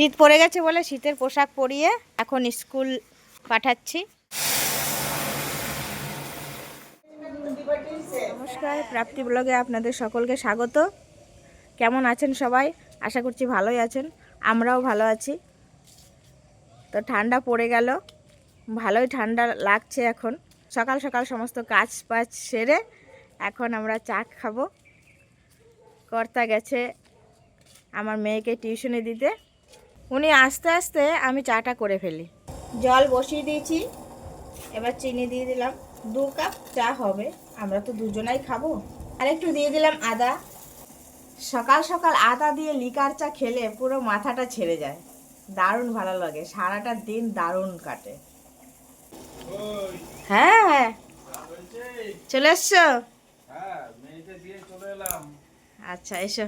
শীত পড়ে গেছে বলে শীতের পোশাক পরিয়ে এখন স্কুল পাঠাচ্ছি। নমস্কার, প্রাপ্তি ব্লগে আপনাদের সকলকে স্বাগত। কেমন আছেন সবাই? আশা করছি ভালোই আছেন, আমরাও ভালো আছি। তো ঠান্ডা পড়ে গেল, ভালোই ঠান্ডা লাগছে এখন। সকাল সকাল সমস্ত কাজ বাজ সেরে এখন আমরা চা খাব। কর্তা গেছে আমার মেয়েকে টিউশনে দিতে। উনি আস্তে আস্তে আমি চাটা করে ফেলি। জল বসিয়ে দিয়েছি এবার চিনি দিয়ে দিলাম। দু কাপ চা হবে আমরা তো দুজনাই খাব। আর একটু দিয়ে দিলাম আদা। সকাল সকাল আদা দিয়ে লিকার চা খেলে পুরো মাথাটা ছেড়ে যায়। দারুণ ভালো লাগে সারাটা দিন দারুণ কাটে। হ্যাঁ হ্যাঁ। চলে এসছো? হ্যাঁ মেয়েকে দিয়ে চলে এলাম। আচ্ছা এসো।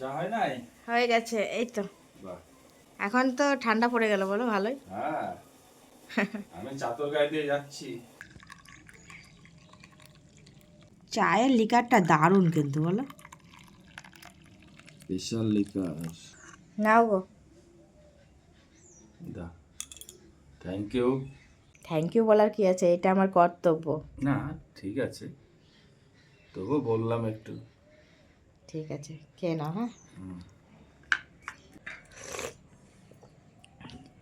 চা হয় নাই? হয়ে গেছে এই তো। এখন তো ঠান্ডা পড়ে গেল বলো ভালোই। হ্যাঁ। আমি চাতর গায়ে দিয়ে যাচ্ছি। চায়ের লিকারটা দারুণ কিন্তু বলো। স্পেশাল লিকার নাও গো। দা থ্যাংক ইউ থ্যাংক ইউ বলার কি আছে? এটা আমার কর্তব্য। না ঠিক আছে। তবু বললাম একটু। ঠিক আছে খেয়ে নাও হ্যাঁ।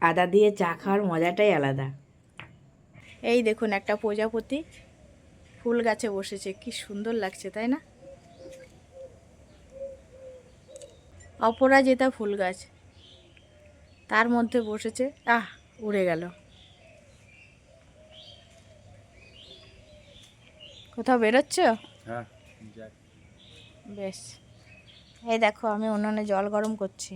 আদা দিয়ে চা খাওয়ার মজাটাই আলাদা। এই দেখুন একটা প্রজাপতি ফুল গাছে বসেছে কি সুন্দর লাগছে তাই না? অপরাজিতা ফুল গাছ তার মধ্যে বসেছে আহ উড়ে গেল। কোথাও বেরোচ্ছ? হ্যাঁ বেশ। এই দেখো আমি উনুনে জল গরম করছি।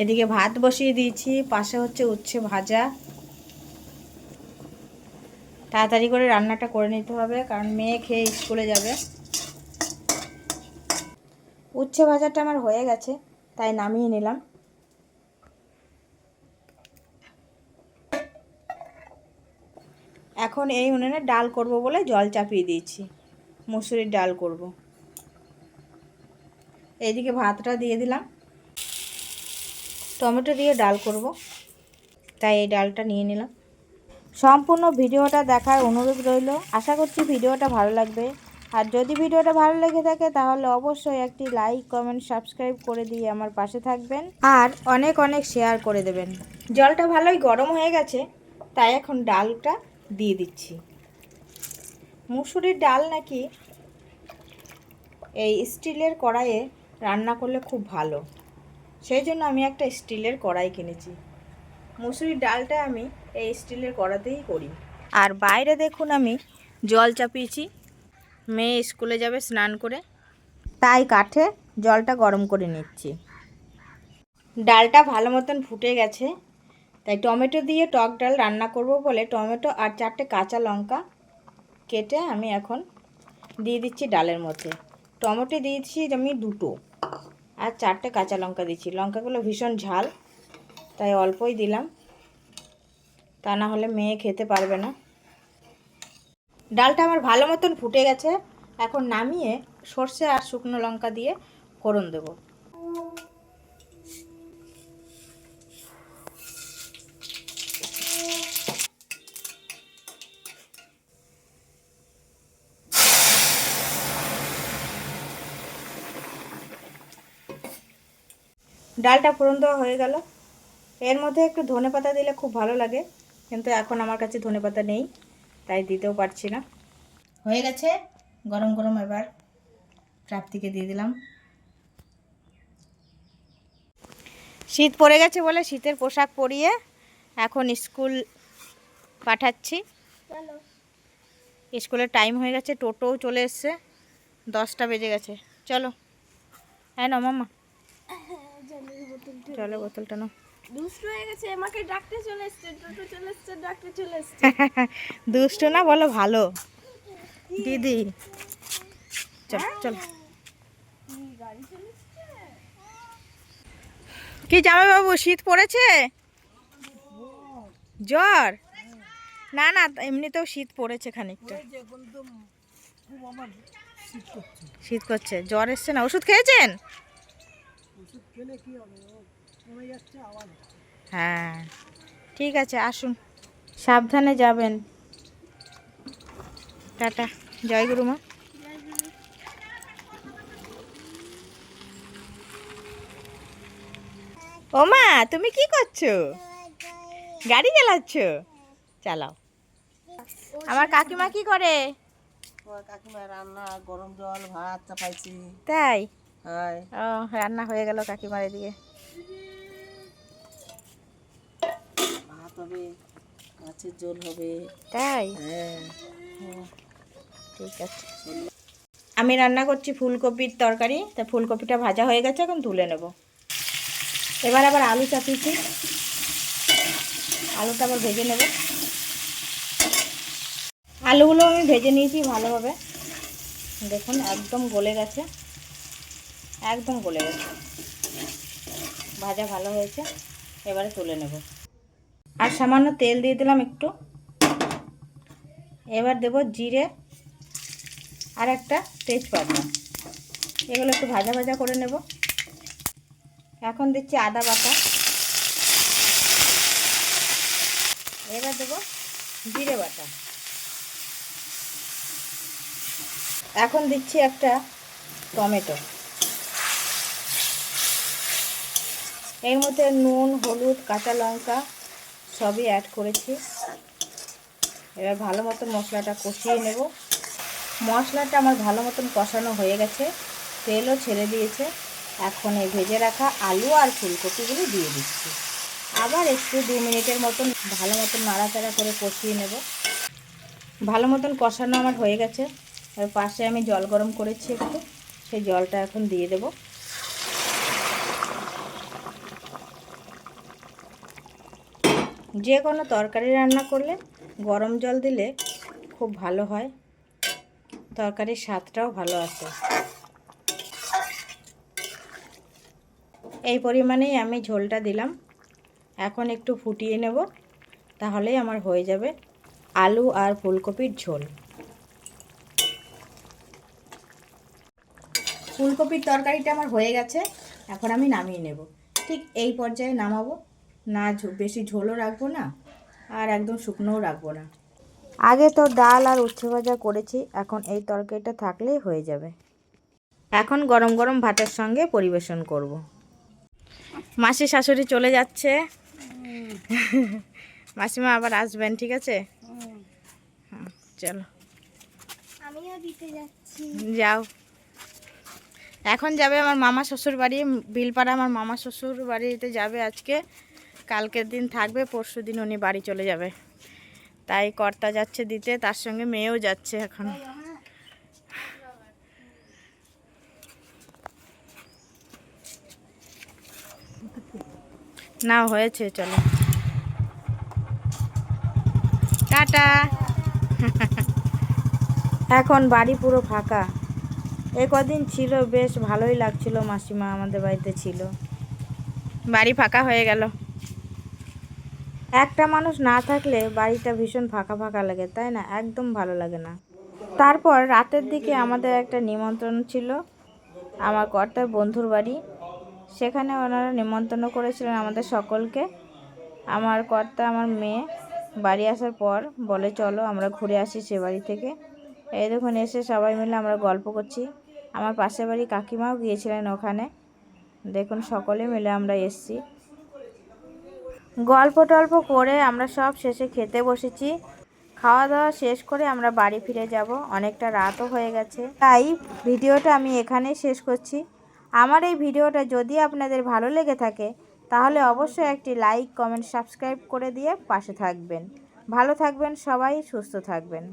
এদিকে ভাত বসিয়ে দিয়েছি, পাশে হচ্ছে উচ্ছে ভাজা। তাড়াতাড়ি করে রান্নাটা করে নিতে হবে, কারণ মেয়ে খেয়ে স্কুলে যাবে। উচ্ছে ভাজাটা আমার হয়ে গেছে, তাই নামিয়ে নিলাম। এখন এই উনুনে ডাল করব বলে জল চাপিয়ে দিয়েছি, মুসুরির ডাল করব। এইদিকে ভাতটা দিয়ে দিলাম। টমেটো দিয়ে ডাল করব। তাই এই ডালটা নিয়ে নিলাম। সম্পূর্ণ ভিডিওটা দেখার অনুরোধ রইল। আশা করছি ভিডিওটা ভালো লাগবে। আর যদি ভিডিওটা ভালো লেগে থাকে, তাহলে অবশ্যই একটি লাইক, কমেন্ট, সাবস্ক্রাইব করে দিয়ে আমার পাশে থাকবেন। আর অনেক অনেক শেয়ার করে দেবেন। জলটা ভালোই গরম হয়ে গেছে, তাই এখন ডালটা দিয়ে দিচ্ছি। মুসুরির ডাল নাকি এই স্টিলের কড়াইয়ে রান্না করলে খুব ভালো। সেই জন্য আমি একটা স্টিলের কড়াই কিনেছি। মুসুরির ডালটা আমি এই স্টিলের কড়াতেই করি। আর বাইরে দেখুন আমি জল চাপিয়েছি। মেয়ে স্কুলে যাবে স্নান করে। তাই কাঠে জলটা গরম করে নিচ্ছি। ডালটা ভালো মতন ফুটে গেছে। তাই টমেটো দিয়ে টক ডাল রান্না করব বলে টমেটো আর চারটে কাঁচা লঙ্কা কেটে আমি এখন দিয়ে দিচ্ছি ডালের মধ্যে। টমেটো দিয়েছি আমি দুটো। আর চারটে কাঁচা লঙ্কা দিচ্ছি। লঙ্কাগুলো ভীষণ ঝাল, তাই অল্পই দিলাম। তা না হলে মেয়ে খেতে পারবে না। ডালটা আমার ভালো মতন ফুটে গেছে। এখন নামিয়ে সর্ষে আর শুকনো লঙ্কা দিয়ে ফোড়ন দেব। ডালটা ফোড়ন দেওয়া হয়ে গেল। এর মধ্যে একটু ধনে পাতা দিলে খুব ভালো লাগে কিন্তু এখন আমার কাছে ধনে পাতা নেই তাই দিতেও পারছি না। হয়ে গেছে গরম গরম এবার প্রাপ্তিকে দিয়ে দিলাম। শীত পড়ে গেছে বলে শীতের পোশাক পরিয়ে এখন স্কুল পাঠাচ্ছি। স্কুলের টাইম হয়ে গেছে টোটোও চলে এসছে দশটা বেজে গেছে। চলো। হ্যাঁ না মামা চলো বোতলটা নাও দুষ্টু হয়ে গেছে আমাকে ডাকতে চলে এসছে টোটো চলে এসছে ডাকতে চলে এসছে। দুষ্টু না বলো ভালো। দিদি। চল চল। কি জামাই বাবু শীত পড়েছে? জ্বর? না না এমনিতেও শীত পড়েছে খানিকটা। শীত করছে জ্বর এসছে না। ওষুধ খেয়েছেন? হ্যাঁ ঠিক আছে আসুন। সাবধানে যাবেন। টাটা জয় গুরু মা। ও মা তুমি কি করছ? গাড়ি চালাচ্ছ? চালাও। আমার কাকিমা কি করে? কাকিমা রান্না গরম জল ভাত চাপাইছি। তাই? ও রান্না হয়ে গেল কাকিমার এদিকে। ভাত হবে মাছের ঝোল হবে। তাই? হ্যাঁ। ঠিক আছে। আমি রান্না করছি ফুলকপির তরকারি। তা ফুলকপিটা ভাজা হয়ে গেছে এখন তুলে নেব। এবার আবার আলু চাপিয়েছি। আলুটা আবার ভেজে নেব। আলুগুলো আমি ভেজে নিয়েছি ভালোভাবে। দেখুন একদম গলে গেছে। একদম গলে গেছে। ভাজা ভালো হয়েছে, এবারে তুলে নেব। আর সামান্য তেল দিয়ে দিলাম একটু। এবার দেব জিরে আর একটা তেজপাতা। এগুলো একটু ভাজা ভাজা করে নেব। এখন দিচ্ছি আদা বাটা। এবার দেব জিরে বাটা। এখন দিচ্ছি একটা টমেটো। এর মধ্যে নুন, হলুদ, কাঁচা লঙ্কা সবই অ্যাড করেছি। এবার ভালো মতন মশলাটা কষিয়ে নেব। মশলাটা আমার ভালো মতন কষানো হয়ে গেছে। তেলও ছেড়ে দিয়েছে। এখন এই ভেজে রাখা আলু আর ফুলকপিগুলো দিয়ে দিচ্ছি। আবার একটু দু মিনিটের মতন ভালো মতন নাড়াচাড়া করে কষিয়ে নেব। ভালো মতন কষানো আমার হয়ে গেছে। এবার পাশে আমি জল গরম করেছি একটু। সেই জলটা এখন দিয়ে দেব। যে কোনো তরকারি রান্না করলে গরম জল দিলে খুব ভালো হয়। তরকারির স্বাদটাও ভালো আসে এই পরিমাণেই আমি ঝোলটা দিলাম। এখন একটু ফুটিয়ে নেব, তাহলেই আমার হয়ে যাবে আলু আর ফুলকপির ঝোল। ফুলকপির তরকারিটা আমার হয়ে গেছে, এখন আমি নামিয়ে নেব। ঠিক এই পর্যায়ে নামাবো। না ঝো- বেশি ঝোলও রাখব না আর একদম শুকনোও রাখব না। আগে তো ডাল আর উচ্ছে ভাজা করেছি এখন এই তরকারিটা থাকলেই হয়ে যাবে। এখন গরম গরম ভাতের সঙ্গে পরিবেশন করব। মাসি শাশুড়ি চলে যাচ্ছে। মাসিমা আবার আসবেন ঠিক আছে? হ্যাঁ চলো। আমিও দিতে যাচ্ছি। যাও। এখন যাবে আমার মামা শ্বশুর বাড়ি বিলপাড়া আমার মামা শ্বশুর বাড়িতে যাবে আজকে। কালকের দিন থাকবে, পরশু দিন উনি বাড়ি চলে যাবে। তাই কর্তা যাচ্ছে দিতে, তার সঙ্গে মেয়েও যাচ্ছে এখন। না, হয়েছে, চলো। টাটা। এখন বাড়ি পুরো ফাঁকা। এ কদিন ছিল, বেশ ভালোই লাগছিল মাসিমা আমাদের বাড়িতে ছিল। বাড়ি ফাঁকা হয়ে গেল। একটা মানুষ না থাকলে বাড়িটা ভীষণ ফাঁকা ফাঁকা লাগে, তাই না? একদম ভালো লাগে না। তারপর রাতের দিকে আমাদের একটা নিমন্ত্রণ ছিল, আমার কর্তার বন্ধুর বাড়ি। সেখানে ওনারা নিমন্ত্রণ করেছিলেন আমাদের সকলকে। আমার কর্তা, আমার মেয়ে বাড়ি আসার পর বলে, চলো আমরা ঘুরে আসি সে বাড়ি থেকে। এই দেখুন, এসে সবাই মিলে আমরা গল্প করছি। আমার পাশের বাড়ি কাকিমাও গিয়েছিলেন ওখানে। দেখুন, সকলে মিলে আমরা এসছি। গল্প টল্প করে আমরা সব শেষে খেতে বসেছি। খাওয়া দাওয়া শেষ করে আমরা বাড়ি ফিরে যাব। অনেকটা রাতও হয়ে গেছে। তাই ভিডিওটা আমি এখানেই শেষ করছি। আমার এই ভিডিওটা যদি আপনাদের ভালো লেগে থাকে, তাহলে অবশ্যই একটি লাইক, কমেন্ট, সাবস্ক্রাইব করে দিয়ে পাশে থাকবেন। ভালো থাকবেন সবাই, সুস্থ থাকবেন।